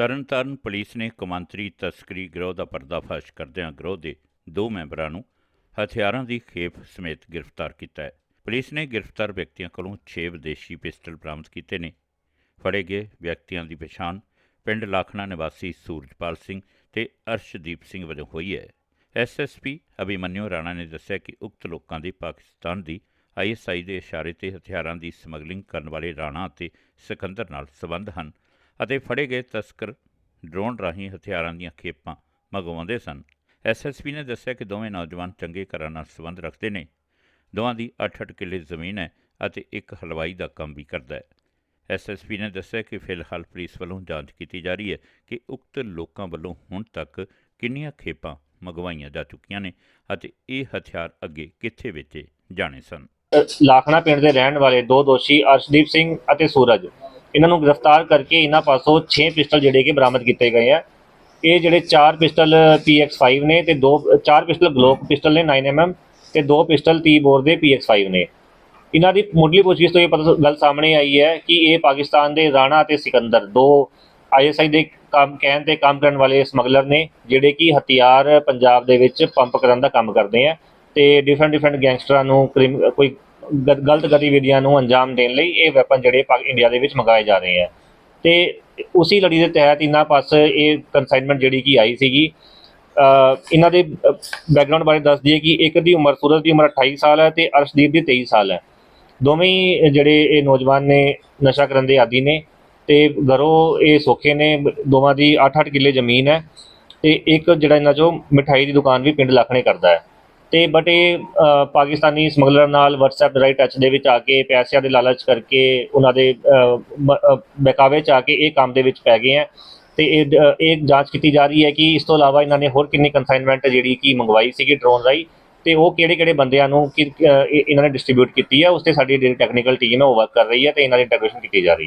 Tarn Taran police ਨੇ ਕੌਮਾਂਤਰੀ ਤਸਕਰੀ ਗਿਰੋਹ ਦਾ ਪਰਦਾਫਾਸ਼ ਕਰਦਿਆਂ ਗਰੋਹ ਦੇ ਦੋ ਮੈਂਬਰਾਂ ਨੂੰ ਹਥਿਆਰਾਂ ਦੀ ਖੇਪ ਸਮੇਤ ਗ੍ਰਿਫਤਾਰ ਕੀਤਾ ਹੈ। ਪੁਲਿਸ ਨੇ ਗ੍ਰਿਫਤਾਰ ਵਿਅਕਤੀਆਂ ਕੋਲੋਂ 6 ਵਿਦੇਸ਼ੀ ਪਿਸਟਲ ਬਰਾਮਦ ਕੀਤੇ ਨੇ। ਫੜੇ ਗਏ ਵਿਅਕਤੀਆਂ ਦੀ ਪਛਾਣ ਪਿੰਡ ਲਾਖਣਾ ਨਿਵਾਸੀ ਸੂਰਜਪਾਲ ਸਿੰਘ ਤੇ ਅਰਸ਼ਦੀਪ ਸਿੰਘ ਵਜੋਂ ਹੋਈ ਹੈ। ਐਸਐਸਪੀ ਅਭਿਮਨਿਊ ਰਾਣਾ ਨੇ ਦੱਸਿਆ ਕਿ ਉਕਤ ਲੋਕਾਂ ਦੀ ਪਾਕਿਸਤਾਨ ਦੀ ਆਈਐਸਆਈ ਦੇ ਇਸ਼ਾਰੇ ਤੇ ਹਥਿਆਰਾਂ ਦੀ ਸਮਗਲਿੰਗ ਕਰਨ ਵਾਲੇ ਰਾਣਾ ਅਤੇ ਸਿਕੰਦਰ ਨਾਲ ਸੰਬੰਧ ਹਨ। ਅਤੇ ਫੜੇ ਗਏ ਤਸਕਰ ਡਰੋਨ ਰਾਹੀਂ ਹਥਿਆਰਾਂ ਦੀਆਂ ਖੇਪਾਂ ਮੰਗਵਾਉਂਦੇ ਸਨ। ਐਸਐਸਪੀ ਨੇ ਦੱਸਿਆ ਕਿ ਦੋਵੇਂ ਨੌਜਵਾਨ ਚੰਗੇ ਘਰਾਂ ਨਾਲ ਸੰਬੰਧ ਰੱਖਦੇ ਨੇ। ਦੋਵਾਂ ਦੀ 8-8 ਕਿੱਲੇ ਜ਼ਮੀਨ ਹੈ ਅਤੇ ਇੱਕ ਹਲਵਾਈ ਦਾ ਕੰਮ ਵੀ ਕਰਦਾ ਹੈ। ਐਸਐਸਪੀ ਨੇ ਦੱਸਿਆ ਕਿ ਫਿਲਹਾਲ ਪੁਲਿਸ ਵੱਲੋਂ ਜਾਂਚ ਕੀਤੀ ਜਾ ਰਹੀ ਹੈ ਕਿ ਉਕਤ ਲੋਕਾਂ ਵੱਲੋਂ ਹੁਣ ਤੱਕ ਕਿੰਨੀਆਂ ਖੇਪਾਂ ਮੰਗਵਾਈਆਂ ਜਾ ਚੁੱਕੀਆਂ ਨੇ ਅਤੇ ਇਹ ਹਥਿਆਰ ਅੱਗੇ ਕਿੱਥੇ ਵੇਚੇ ਜਾਣੇ ਸਨ। ਲਾਖਣਾ ਪਿੰਡ ਦੇ ਰਹਿਣ ਵਾਲੇ ਦੋ ਦੋਸ਼ੀ ਅਰਸ਼ਦੀਪ ਸਿੰਘ ਅਤੇ ਸੂਰਜ ਇਹਨਾਂ ਨੂੰ ਗ੍ਰਿਫਤਾਰ ਕਰਕੇ ਇਹਨਾਂ ਪਾਸੋਂ 6 ਪਿਸਟਲ ਜਿਹੜੇ ਕਿ ਬਰਾਮਦ ਕੀਤੇ ਗਏ ਆ। ਇਹ ਜਿਹੜੇ 4 ਪਿਸਟਲ PX5 ਨੇ ਤੇ ਦੋ 4 ਪਿਸਟਲ ਗਲੋਕ ਪਿਸਟਲ ਨੇ 9mm ਤੇ ਦੋ ਪਿਸਟਲ 30 ਬੋਰ ਦੇ PX5 ਨੇ। ਇਹਨਾਂ ਦੀ ਮੁੱਢਲੀ ਪੁੱਛਗਿੱਛ ਤੋਂ ਇਹ ਪਤਾ ਗੱਲ ਸਾਹਮਣੇ ਆਈ ਹੈ ਕਿ ਇਹ ਪਾਕਿਸਤਾਨ ਦੇ ਰਾਣਾ ਅਤੇ ਸਿਕੰਦਰ, ਦੋ ਆਈਐਸਆਈ ਦੇ ਕੰਮ, ਕਹਿਣ ਤੇ ਕੰਮ ਕਰਨ ਵਾਲੇ ਸਮਗਲਰ ਨੇ, ਜਿਹੜੇ ਕਿ ਹਥਿਆਰ ਪੰਜਾਬ ਦੇ ਵਿੱਚ ਪੰਪ ਕਰਨ ਦਾ ਕੰਮ ਕਰਦੇ ਆ ਤੇ ਡਿਫਰੈਂਟ ਡਿਫਰੈਂਟ ਗੈਂਗਸਟਰਾਂ ਨੂੰ ਕ੍ਰਿਮ- ਕੋਈ ਗ- ਗਲਤ ਗਤੀਵਿਧੀਆਂ ਨੂੰ ਅੰਜਾਮ ਦੇਣ ਲਈ ਇਹ ਵੈਪਨ ਜਿਹੜੇ ਪਾ- ਇੰਡੀਆ ਦੇ ਵਿੱਚ ਮੰਗਾਏ ਜਾ ਰਹੇ ਹੈ ਤੇ ਉਸੇ ਲੜੀ ਦੇ ਤਹਿਤ ਇਹਨਾਂ ਪਾਸ ਇਹ ਕਨਸਾਈਨਮੈਂਟ ਜਿਹੜੀ ਕੀ ਆਈ ਸੀਗੀ ਅ, ਇਹਨਾਂ ਦੇ ਬੈਕਗ੍ਰਾਉਂਡ ਬਾਰੇ ਦੱਸ ਦਈਏ ਕਿ ਇੱਕ ਦੀ ਉਮਰ ਸੂਰਜ ਦੀ ਉਮਰ 28 ਸਾਲ ਹੈ ਤੇ ਅਰਸ਼ਦੀਪ ਦੀ 23 ਸਾਲ ਹੈ। ਦੋਵੇਂ ਹੀ ਜਿਹੜੇ ਇਹ ਨੌਜਵਾਨ ਨੇ ਨਸ਼ਾ ਕਰਨ ਦੇ ਆਦੀ ਨੇ ਤੇ ਘਰੋਂ ਇਹ ਸੌਖੇ ਨੇ ਦੋਵਾਂ ਦੀ 8-8 ਕਿੱਲੇ ਜ਼ਮੀਨ ਹੈ ਤੇ ਇੱਕ ਜਿਹੜਾ ਇਹਨਾਂ ਚੋਂ ਮਿਠਾਈ ਦੀ ਦੁਕਾਨ ਵੀ ਪਿੰਡ ਲੱਖਣੇ ਕਰਦਾ ਹੈ। ਤੇ ਬਟ ਇਹ ਪਾਕਿਸਤਾਨੀ ਸਮਗਲਰ ਨਾਲ WhatsApp ਰਾਈਟ ਟੱਚ ਦੇ ਵਿੱਚ ਆ ਕੇ ਪੈਸਿਆਂ ਦੇ ਲਾਲਚ ਕਰਕੇ ਉਹਨਾਂ ਦੇ ਅ, ਬਹਿਕਾਵੇ ਚ ਆ ਕੇ ਇਹ ਕੰਮ ਦੇ ਵਿੱਚ ਪੈ ਗਏ ਆ ਤੇ ਇਹ ਇਹ ਜਾਂਚ ਕੀਤੀ ਜਾ ਰਹੀ ਹੈ ਕਿ ਇਸ ਤੋਂ ਇਲਾਵਾ ਇਹਨਾਂ ਨੇ ਹੋਰ ਕਿੰਨੀ ਕਨਸਾਈਨਮੈਂਟ ਜਿਹੜੀ ਕਿ ਮੰਗਵਾਈ ਸੀਗੀ ਡਰੋਨ ਰਾਹੀਂ ਤੇ ਉਹ ਕਿਹੜੇ ਕਿਹੜੇ ਬੰਦਿਆਂ ਨੂੰ ਕਿ- ਇਹਨਾਂ ਨੇ ਡਿਸਟ੍ਰੀਬਿਊਟ ਕੀਤੀ ਹੈ ਉਸ ਤੇ ਸਾਡੀ ਜਿਹੜੀ ਟੈਕਨੀਕਲ ਟੀਮ ਹੈ ਉਹ ਵਰਕ ਕਰ ਰਹੀ ਹੈ ਤੇ ਇਹਨਾਂ ਦੀ ਇੰਟੈਗ੍ਰੇਸ਼ਨ ਕੀਤੀ ਜਾ ਰਹੀ ਹੈ।